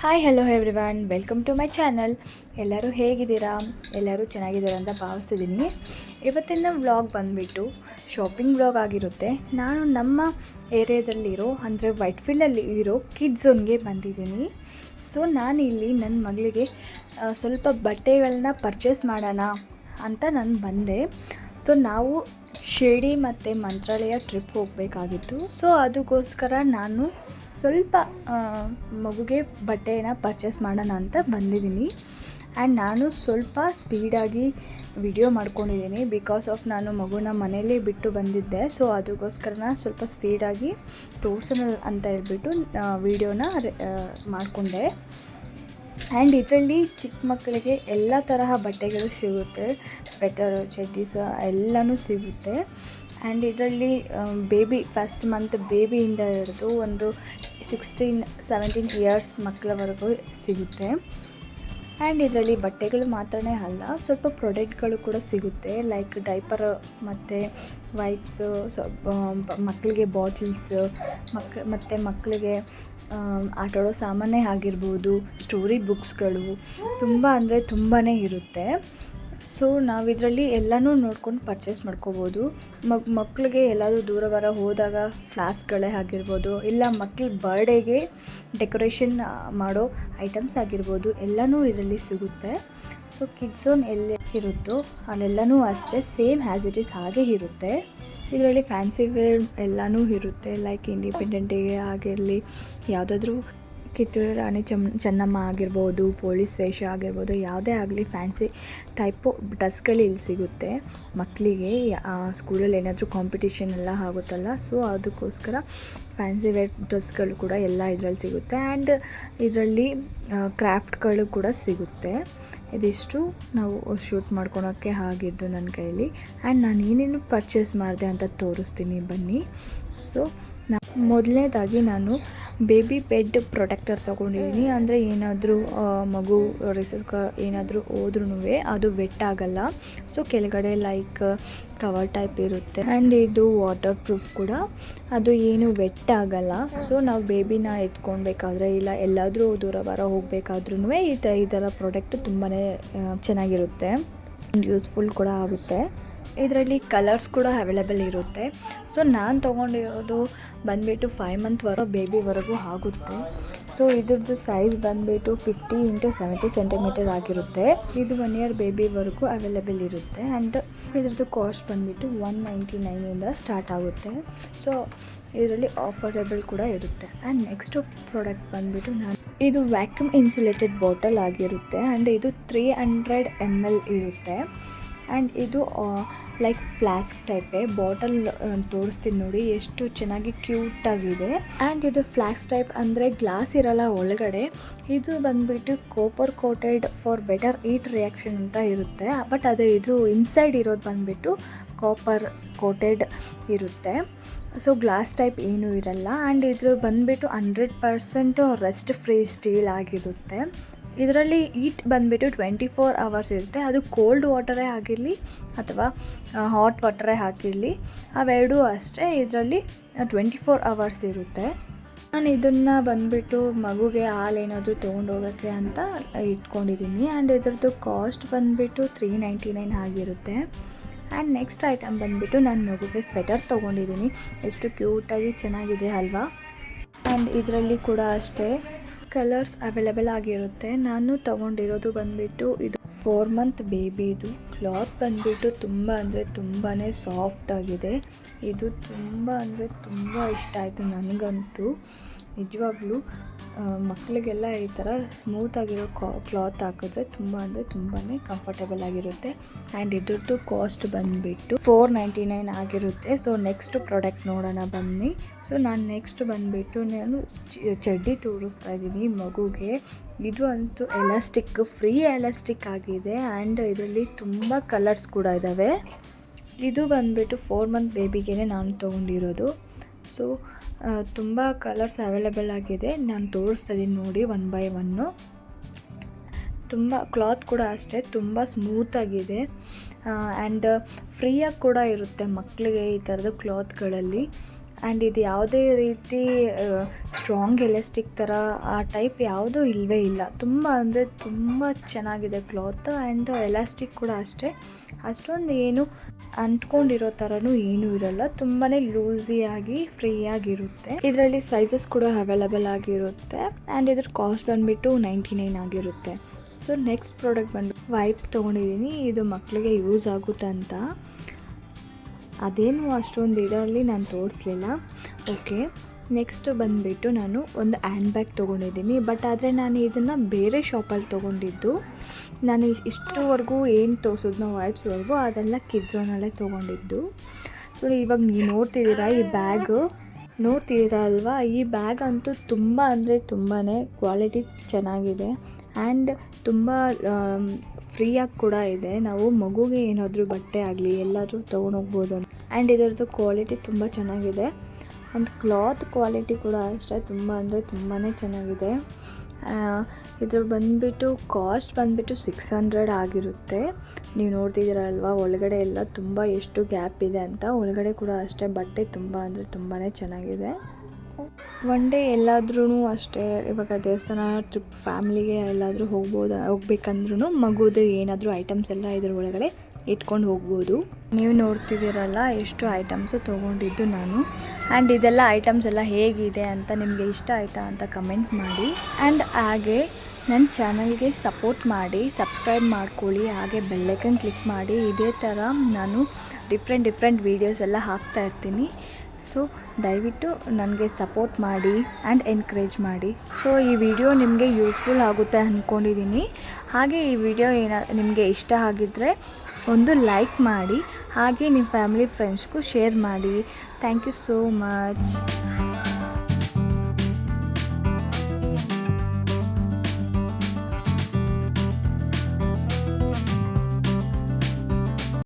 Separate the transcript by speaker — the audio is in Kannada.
Speaker 1: Hi hello everyone welcome to my channel ಎಲ್ಲರೂ ಹೇಗಿದ್ದೀರಾ? ಎಲ್ಲರೂ ಚೆನ್ನಾಗಿದ್ದೀರಾ ಅಂತ ಭಾವಿಸ್ತಿದ್ದೀನಿ. ಇವತ್ತಿನ ವ್ಲಾಗ್ ಬಂದುಬಿಟ್ಟು ಶಾಪಿಂಗ್ ವ್ಲಾಗ್ ಆಗಿರುತ್ತೆ. ನಾನು ನಮ್ಮ ಏರಿಯಾದಲ್ಲಿರೋ ಅಂದರೆ ವೈಟ್ ಫೀಲ್ಡಲ್ಲಿ ಇರೋ ಕಿಡ್ ಝೋನ್ಗೆ ಬಂದಿದ್ದೀನಿ. ಸೊ ಇಲ್ಲಿ ನನ್ನ ಮಗಳಿಗೆ ಸ್ವಲ್ಪ ಬಟ್ಟೆಗಳನ್ನ ಪರ್ಚೇಸ್ ಮಾಡೋಣ ಅಂತ ನಾನು ಬಂದೆ. ಸೊ ನಾವು ಶಿರಡಿ ಮತ್ತು ಮಂತ್ರಾಲಯ ಟ್ರಿಪ್ ಹೋಗಬೇಕಾಗಿತ್ತು. ಸೊ ಅದಕ್ಕೋಸ್ಕರ ನಾನು ಸ್ವಲ್ಪ ಮಗುಗೆ ಬಟ್ಟೆನ ಪರ್ಚೇಸ್ ಮಾಡೋಣ ಅಂತ ಬಂದಿದ್ದೀನಿ. ಆ್ಯಂಡ್ ನಾನು ಸ್ವಲ್ಪ ಸ್ಪೀಡಾಗಿ ವಿಡಿಯೋ ಮಾಡ್ಕೊಂಡಿದ್ದೀನಿ ಬಿಕಾಸ್ ಆಫ್ ನಾನು ಮಗುನ ಮನೇಲಿ ಬಿಟ್ಟು ಬಂದಿದ್ದೆ. ಸೊ ಅದಕ್ಕೋಸ್ಕರ ಸ್ವಲ್ಪ ಸ್ಪೀಡಾಗಿ ತೋರ್ಸೋಣ ಅಂತ ಹೇಳ್ಬಿಟ್ಟು ವಿಡಿಯೋನ ಮಾಡಿಕೊಂಡೆ. ಆ್ಯಂಡ್ ಇದರಲ್ಲಿ ಚಿಕ್ಕ ಮಕ್ಕಳಿಗೆ ಎಲ್ಲ ತರಹ ಬಟ್ಟೆಗಳು ಸಿಗುತ್ತೆ. ಸ್ವೆಟರು ಚಡ್ಡೀಸ್ ಎಲ್ಲನೂ ಸಿಗುತ್ತೆ. ಆ್ಯಂಡ್ ಇದರಲ್ಲಿ ಬೇಬಿ ಫಸ್ಟ್ ಮಂತ್ ಬೇಬಿಯಿಂದ ಹಿಡಿದು ಒಂದು ಸಿಕ್ಸ್ಟೀನ್ ಸೆವೆಂಟೀನ್ ಇಯರ್ಸ್ ಮಕ್ಕಳವರೆಗೂ ಸಿಗುತ್ತೆ. ಆ್ಯಂಡ್ ಇದರಲ್ಲಿ ಬಟ್ಟೆಗಳು ಮಾತ್ರನೇ ಅಲ್ಲ, ಸ್ವಲ್ಪ ಪ್ರಾಡಕ್ಟ್ಗಳು ಕೂಡ ಸಿಗುತ್ತೆ. ಲೈಕ್ ಡೈಪರ್ ಮತ್ತು ವೈಪ್ಸು ಸ್ವಲ್ಪ ಮಕ್ಕಳಿಗೆ ಬಾಟಲ್ಸ್ ಮಕ್, ಮತ್ತು ಮಕ್ಕಳಿಗೆ ಆಟಾಡೋ ಸಾಮಾನೇ ಆಗಿರ್ಬೋದು ಸ್ಟೋರಿ ಬುಕ್ಸ್ಗಳು ತುಂಬ ಅಂದರೆ ತುಂಬಾ ಇರುತ್ತೆ. ಸೊ ನಾವು ಇದರಲ್ಲಿ ಎಲ್ಲನೂ ನೋಡ್ಕೊಂಡು ಪರ್ಚೇಸ್ ಮಾಡ್ಕೋಬೋದು. ಮಗ್ ಮಕ್ಕಳಿಗೆ ಎಲ್ಲಾದರೂ ದೂರ ಬರ ಹೋದಾಗ ಫ್ಲಾಸ್ಕ್ಗಳೇ ಆಗಿರ್ಬೋದು, ಇಲ್ಲ ಮಕ್ಳ ಬರ್ಡೇಗೆ ಡೆಕೋರೇಷನ್ ಮಾಡೋ ಐಟಮ್ಸ್ ಆಗಿರ್ಬೋದು, ಎಲ್ಲನೂ ಇದರಲ್ಲಿ ಸಿಗುತ್ತೆ. ಸೊ ಕಿಡ್ಸೋನ್ ಎಲ್ಲಿ ಇರುತ್ತೋ ಅಲ್ಲೆಲ್ಲನೂ ಅಷ್ಟೇ ಸೇಮ್ ಹ್ಯಾಸ್ ಇಟ್ ಇಸ್ ಹಾಗೆ ಇರುತ್ತೆ. ಇದರಲ್ಲಿ ಫ್ಯಾನ್ಸಿ ವೇರ್ ಎಲ್ಲನೂ ಇರುತ್ತೆ ಲೈಕ್ ಇಂಡಿಪೆಂಡೆಂಟ್ ಆಗಿರಲಿ, ಯಾವುದಾದ್ರೂ ಕಿತ್ತೂರು ರಾಣಿ ಚಮ್ ಚೆನ್ನಮ್ಮ ಆಗಿರ್ಬೋದು, ಪೊಲೀಸ್ ವೇಷ ಆಗಿರ್ಬೋದು, ಯಾವುದೇ ಆಗಲಿ ಫ್ಯಾನ್ಸಿ ಟೈಪು ಡ್ರೆಸ್ಗಳು ಇಲ್ಲಿ ಸಿಗುತ್ತೆ. ಮಕ್ಕಳಿಗೆ ಸ್ಕೂಲಲ್ಲಿ ಏನಾದರೂ ಕಾಂಪಿಟೇಷನ್ ಎಲ್ಲ ಆಗುತ್ತಲ್ಲ, ಸೊ ಅದಕ್ಕೋಸ್ಕರ ಫ್ಯಾನ್ಸಿ ವೇರ್ ಡ್ರೆಸ್ಗಳು ಕೂಡ ಎಲ್ಲ ಇದರಲ್ಲಿ ಸಿಗುತ್ತೆ. ಆ್ಯಂಡ್ ಇದರಲ್ಲಿ ಕ್ರಾಫ್ಟ್ಗಳು ಕೂಡ ಸಿಗುತ್ತೆ. ಇದಿಷ್ಟು ನಾವು ಶೂಟ್ ಮಾಡ್ಕೊಳೋಕ್ಕೆ ಆಗಿದ್ದು ನನ್ನ ಕೈಲಿ. ಆ್ಯಂಡ್ ನಾನು ಏನೇನು ಪರ್ಚೇಸ್ ಮಾಡಿದೆ ಅಂತ ತೋರಿಸ್ತೀನಿ ಬನ್ನಿ. ಸೊ ಮೊದಲನೇದಾಗಿ ನಾನು ಬೇಬಿ ಬೆಡ್ ಪ್ರೊಟೆಕ್ಟರ್ ತೊಗೊಂಡಿದ್ದೀನಿ. ಅಂದರೆ ಏನಾದರೂ ಮಗು ರಿಸಸ್ಗ ಏನಾದರೂ ಹೋದ್ರೂ ಅದು ವೆಟ್ ಆಗಲ್ಲ. ಸೊ ಕೆಳಗಡೆ ಲೈಕ್ ಕವರ್ ಟೈಪ್ ಇರುತ್ತೆ. ಆ್ಯಂಡ್ ಇದು ವಾಟರ್ ಪ್ರೂಫ್ ಕೂಡ. ಅದು ಏನು ವೆಟ್ ಆಗಲ್ಲ. ಸೊ ನಾವು ಬೇಬಿನ ಎತ್ಕೊಳ್ಬೇಕಾದ್ರೆ ಇಲ್ಲ, ಎಲ್ಲಾದರೂ ದೂರ, ಬರ ಹೋಗಬೇಕಾದ್ರೂ ಈ ತ ಈ ಥರ ಪ್ರಾಡಕ್ಟ್ ತುಂಬಾ ಚೆನ್ನಾಗಿರುತ್ತೆ. ಯೂಸ್ಫುಲ್ ಕೂಡ ಆಗುತ್ತೆ. ಇದರಲ್ಲಿ ಕಲರ್ಸ್ ಕೂಡ ಅವೈಲೇಬಲ್ ಇರುತ್ತೆ. ಸೊ ನಾನು ತೊಗೊಂಡಿರೋದು ಬಂದುಬಿಟ್ಟು ಫೈವ್ ಮಂತ್ವರೆಗೂ ಬೇಬಿವರೆಗೂ ಆಗುತ್ತೆ. ಸೊ ಇದ್ರದ್ದು ಸೈಜ್ ಬಂದುಬಿಟ್ಟು ಫಿಫ್ಟಿ ಇಂಟು ಸೆವೆಂಟಿ ಸೆಂಟಿಮೀಟರ್ ಆಗಿರುತ್ತೆ. ಇದು ಒನ್ ಇಯರ್ ಬೇಬಿವರೆಗೂ ಅವೈಲೇಬಲ್ ಇರುತ್ತೆ. ಆ್ಯಂಡ್ ಇದ್ರದ್ದು ಕಾಸ್ಟ್ ಬಂದುಬಿಟ್ಟು ಒನ್ ನೈಂಟಿ ನೈನಿಂದ ಸ್ಟಾರ್ಟ್ ಆಗುತ್ತೆ. ಸೊ ಇದರಲ್ಲಿ ಆಫರೇಬಲ್ ಕೂಡ ಇರುತ್ತೆ. ಆ್ಯಂಡ್ ನೆಕ್ಸ್ಟು ಪ್ರಾಡಕ್ಟ್ ಬಂದುಬಿಟ್ಟು ನಾನು ಇದು ವ್ಯಾಕ್ಯೂಮ್ ಇನ್ಸುಲೇಟೆಡ್ ಬಾಟಲ್ ಆಗಿರುತ್ತೆ ಆ್ಯಂಡ್ ಇದು ತ್ರೀ ಹಂಡ್ರೆಡ್ ಎಂ ಎಲ್ ಇರುತ್ತೆ. ಆ್ಯಂಡ್ ಇದು ಲೈಕ್ ಫ್ಲಾಸ್ಕ್ ಟೈಪೇ ಬಾಟಲ್ ತೋರಿಸ್ತೀನಿ ನೋಡಿ, ಎಷ್ಟು ಚೆನ್ನಾಗಿ ಕ್ಯೂಟಾಗಿದೆ ಆ್ಯಂಡ್ ಇದು ಫ್ಲಾಸ್ಕ್ ಟೈಪ್ ಅಂದರೆ ಗ್ಲಾಸ್ ಇರಲ್ಲ ಒಳಗಡೆ. ಇದು ಬಂದುಬಿಟ್ಟು copper coated for better heat reaction ಅಂತ ಇರುತ್ತೆ. ಬಟ್ ಅದು ಇದು ಇನ್ಸೈಡ್ ಇರೋದು ಬಂದುಬಿಟ್ಟು ಕಾಪರ್ ಕೋಟೆಡ್ ಇರುತ್ತೆ. ಸೊ ಗ್ಲಾಸ್ ಟೈಪ್ ಏನೂ ಇರಲ್ಲ. ಆ್ಯಂಡ್ ಇದ್ರ ಬಂದುಬಿಟ್ಟು hundred percent rust free steel ಆಗಿರುತ್ತೆ. ಇದರಲ್ಲಿ ಈಟ್ ಬಂದುಬಿಟ್ಟು ಟ್ವೆಂಟಿ ಫೋರ್ ಅವರ್ಸ್ ಇರುತ್ತೆ. ಅದು ಕೋಲ್ಡ್ ವಾಟರೇ ಆಗಿರಲಿ ಅಥವಾ ಹಾಟ್ ವಾಟರೇ ಹಾಕಿರಲಿ ಅವೆರಡೂ ಅಷ್ಟೇ ಇದರಲ್ಲಿ ಟ್ವೆಂಟಿ ಫೋರ್ ಅವರ್ಸ್ ಇರುತ್ತೆ. ನಾನು ಇದನ್ನು ಬಂದುಬಿಟ್ಟು ಮಗುಗೆ ಹಾಲೇನಾದರೂ ತೊಗೊಂಡೋಗೋಕ್ಕೆ ಅಂತ ಇಟ್ಕೊಂಡಿದ್ದೀನಿ. ಆ್ಯಂಡ್ ಇದ್ರದ್ದು ಕಾಸ್ಟ್ ಬಂದುಬಿಟ್ಟು ತ್ರೀ ನೈಂಟಿ ನೈನ್ ಆಗಿರುತ್ತೆ. ಆ್ಯಂಡ್ ನೆಕ್ಸ್ಟ್ ಐಟಮ್ ಬಂದುಬಿಟ್ಟು ನಾನು ಮಗುಗೆ ಸ್ವೆಟರ್ ತೊಗೊಂಡಿದ್ದೀನಿ ಎಷ್ಟು ಕ್ಯೂಟಾಗಿ ಚೆನ್ನಾಗಿದೆ ಅಲ್ವಾ? ಆ್ಯಂಡ್ ಇದರಲ್ಲಿ ಕೂಡ ಅಷ್ಟೇ ಕಲರ್ಸ್ ಅವೈಲೇಬಲ್ ಆಗಿರುತ್ತೆ. ನಾನು ತೊಗೊಂಡಿರೋದು ಬಂದುಬಿಟ್ಟು ಇದು ಫೋರ್ ಮಂತ್ ಬೇಬಿದು ಕ್ಲಾತ್ ಬಂದುಬಿಟ್ಟು ತುಂಬ ಅಂದರೆ ತುಂಬಾ ಸಾಫ್ಟ್ ಆಗಿದೆ. ಇದು ತುಂಬ ಅಂದರೆ ತುಂಬ ಇಷ್ಟ ಆಯಿತು ನನಗಂತೂ. ನಿಜವಾಗ್ಲೂ ಮಕ್ಕಳಿಗೆಲ್ಲ ಈ ಥರ ಸ್ಮೂತಾಗಿರೋ ಕ್ಲಾತ್ ಹಾಕಿದ್ರೆ ತುಂಬ ಅಂದರೆ ತುಂಬಾ ಕಂಫರ್ಟಬಲ್ ಆಗಿರುತ್ತೆ. ಆ್ಯಂಡ್ ಇದ್ರದ್ದು ಕಾಸ್ಟ್ ಬಂದುಬಿಟ್ಟು ಫೋರ್ ನೈಂಟಿ ನೈನ್ ಆಗಿರುತ್ತೆ. ಸೊ ನೆಕ್ಸ್ಟ್ ಪ್ರಾಡಕ್ಟ್ ನೋಡೋಣ ಬನ್ನಿ. ಸೊ ನಾನು ನೆಕ್ಸ್ಟ್ ಬಂದುಬಿಟ್ಟು ನಾನು ಚಡ್ಡಿ ತೋರಿಸ್ತಾ ಇದ್ದೀನಿ ಮಗುಗೆ. ಇದು ಅಂತೂ ಎಲಾಸ್ಟಿಕ್, ಫ್ರೀ ಎಲಾಸ್ಟಿಕ್ ಆಗಿದೆ. ಆ್ಯಂಡ್ ಇದರಲ್ಲಿ ತುಂಬ ಕಲರ್ಸ್ ಕೂಡ ಇದ್ದಾವೆ ಇದು ಬಂದುಬಿಟ್ಟು ಫೋರ್ ಮಂತ್ ಬೇಬಿಗೆ ನಾನು ತೊಗೊಂಡಿರೋದು. ಸೊ ತುಂಬ ಕಲರ್ಸ್ ಅವೈಲೇಬಲ್ ಆಗಿದೆ. ನಾನು ತೋರಿಸ್ತಾ ಇದ್ದೀನಿ ನೋಡಿ ಒನ್ ಬೈ ಒನ್ನು ತುಂಬ ಕ್ಲಾತ್ ಕೂಡ ಅಷ್ಟೇ, ತುಂಬ ಸ್ಮೂತಾಗಿದೆ ಆ್ಯಂಡ್ ಫ್ರೀಯಾಗಿ ಕೂಡ ಇರುತ್ತೆ ಮಕ್ಕಳಿಗೆ ಈ ಥರದ ಕ್ಲಾತ್ಗಳಲ್ಲಿ ಆ್ಯಂಡ್ ಇದು ಯಾವುದೇ ರೀತಿ ಸ್ಟ್ರಾಂಗ್ ಎಲಾಸ್ಟಿಕ್ ಥರ ಆ ಟೈಪ್ ಯಾವುದೂ ಇಲ್ಲವೇ ಇಲ್ಲ. ತುಂಬ ಅಂದರೆ ತುಂಬ ಚೆನ್ನಾಗಿದೆ ಕ್ಲಾತ್ ಆ್ಯಂಡ್ ಎಲಾಸ್ಟಿಕ್ ಕೂಡ ಅಷ್ಟೇ. ಅಷ್ಟೊಂದು ಏನು ಅಂಟ್ಕೊಂಡಿರೋ ಥರನೂ ಏನೂ ಇರಲ್ಲ. ತುಂಬಾ ಲೂಸಿಯಾಗಿ ಫ್ರೀಯಾಗಿರುತ್ತೆ ಇದರಲ್ಲಿ ಸೈಜಸ್ ಕೂಡ ಅವೈಲಬಲ್ ಆಗಿರುತ್ತೆ. ಆ್ಯಂಡ್ ಇದ್ರ ಕಾಸ್ಟ್ ಬಂದುಬಿಟ್ಟು ನೈಂಟಿ ನೈನ್ ಆಗಿರುತ್ತೆ. ಸೊ ನೆಕ್ಸ್ಟ್ ಪ್ರಾಡಕ್ಟ್ ಬಂದು ವೈಪ್ಸ್ ತೊಗೊಂಡಿದ್ದೀನಿ. ಇದು ಮಕ್ಕಳಿಗೆ ಯೂಸ್ ಆಗುತ್ತೆ ಅಂತ. ಅದೇನು ಅಷ್ಟೊಂದು ಇದರಲ್ಲಿ ನಾನು ತೋರಿಸ್ಲಿಲ್ಲ. ಓಕೆ ನೆಕ್ಸ್ಟ್ ಬಂದುಬಿಟ್ಟು ನಾನು ಒಂದು ಹ್ಯಾಂಡ್ ಬ್ಯಾಗ್ ತೊಗೊಂಡಿದ್ದೀನಿ. ಬಟ್ ಆದರೆ ನಾನು ಇದನ್ನು ಬೇರೆ ಶಾಪಲ್ಲಿ ತೊಗೊಂಡಿದ್ದು. ನಾನು ಇಷ್ಟುವರೆಗೂ ಏನು ನಾವು ವೈಬ್ಸ್ವರೆಗೂ ಅದೆಲ್ಲ ಕಿಡ್ಸೋನಲ್ಲೇ ತೊಗೊಂಡಿದ್ದು. ಸೊ ಇವಾಗ ನೀವು ನೋಡ್ತಿದ್ದೀರಾ ಈ ಬ್ಯಾಗು ನೋಡ್ತಿದ್ದೀರಾ ಅಲ್ವಾ? ಈ ಬ್ಯಾಗ್ ಅಂತೂ ತುಂಬ ಅಂದರೆ ತುಂಬಾ ಕ್ವಾಲಿಟಿ ಚೆನ್ನಾಗಿದೆ. ಆ್ಯಂಡ್ ತುಂಬ ಫ್ರೀಯಾಗಿ ಕೂಡ ಇದೆ. ನಾವು ಮಗುಗೆ ಏನಾದರೂ ಬಟ್ಟೆ ಆಗಲಿ, ಎಲ್ಲಾದರೂ ತೊಗೊಂಡೋಗ್ಬೋದು ಆ್ಯಂಡ್ ಇದರದ್ದು ಕ್ವಾಲಿಟಿ ತುಂಬ ಚೆನ್ನಾಗಿದೆ. ಆ್ಯಂಡ್ ಕ್ಲಾತ್ ಕ್ವಾಲಿಟಿ ಕೂಡ ಅಷ್ಟೇ, ತುಂಬ ಅಂದರೆ ತುಂಬಾ ಚೆನ್ನಾಗಿದೆ. ಇದ್ರ ಬಂದುಬಿಟ್ಟು ಕಾಸ್ಟ್ ಬಂದುಬಿಟ್ಟು ಸಿಕ್ಸ್ ಹಂಡ್ರೆಡ್ ಆಗಿರುತ್ತೆ. ನೀವು ನೋಡ್ತಿದ್ದೀರಲ್ವಾ, ಒಳಗಡೆ ಎಲ್ಲ ತುಂಬ ಎಷ್ಟು ಗ್ಯಾಪ್ ಇದೆ ಅಂತ. ಒಳಗಡೆ ಕೂಡ ಅಷ್ಟೇ ಬಟ್ಟೆ ತುಂಬ ಅಂದರೆ ತುಂಬಾ ಚೆನ್ನಾಗಿದೆ. ಒನ್ ಡೇ ಎಲ್ಲಾದ್ರೂ ಅಷ್ಟೇ, ಇವಾಗ ದೇವಸ್ಥಾನ ಟ್ರಿಪ್ ಫ್ಯಾಮ್ಲಿಗೆ ಎಲ್ಲಾದರೂ ಹೋಗ್ಬೋದು ಹೋಗ್ಬೇಕಂದ್ರೂ ಮಗುದು ಏನಾದರೂ ಐಟಮ್ಸ್ ಎಲ್ಲ ಇದ್ರ ಒಳಗಡೆ ಇಟ್ಕೊಂಡು ಹೋಗ್ಬೋದು. ನೀವು ನೋಡ್ತಿದ್ದೀರಲ್ಲ ಎಷ್ಟು ಐಟಮ್ಸು ತೊಗೊಂಡಿದ್ದು ನಾನು. ಆ್ಯಂಡ್ ಇದೆಲ್ಲ ಐಟಮ್ಸ್ ಎಲ್ಲ ಹೇಗಿದೆ ಅಂತ ನಿಮಗೆ ಇಷ್ಟ ಆಯಿತಾ ಅಂತ ಕಮೆಂಟ್ ಮಾಡಿ. ಆ್ಯಂಡ್ ಹಾಗೆ ನನ್ನ ಚಾನಲ್ಗೆ ಸಪೋರ್ಟ್ ಮಾಡಿ ಸಬ್ಸ್ಕ್ರೈಬ್ ಮಾಡ್ಕೊಳ್ಳಿ, ಹಾಗೆ ಬೆಲ್ಲೈಕನ್ ಕ್ಲಿಕ್ ಮಾಡಿ, ಇದೇ ಥರ ನಾನು ಡಿಫ್ರೆಂಟ್ ಡಿಫ್ರೆಂಟ್ ವೀಡಿಯೋಸ್ ಎಲ್ಲ ಹಾಕ್ತಾ ಇರ್ತೀನಿ. ಸೊ ದಯವಿಟ್ಟು ನನಗೆ ಸಪೋರ್ಟ್ ಮಾಡಿ ಆ್ಯಂಡ್ ಎನ್ಕರೇಜ್ ಮಾಡಿ. ಸೊ ಈ ವಿಡಿಯೋ ನಿಮಗೆ ಯೂಸ್ಫುಲ್ ಆಗುತ್ತೆ ಅಂದ್ಕೊಂಡಿದ್ದೀನಿ ಹಾಗೆ ಈ ವಿಡಿಯೋ ಏನ ನಿಮಗೆ ಇಷ್ಟ ಆಗಿದ್ದರೆ ಒಂದು ಲೈಕ್ ಮಾಡಿ ಹಾಗೆ ನಿಮ್ಮ ಫ್ಯಾಮಿಲಿ ಫ್ರೆಂಡ್ಸ್ಗೂ ಶೇರ್ ಮಾಡಿ. Thank you so much.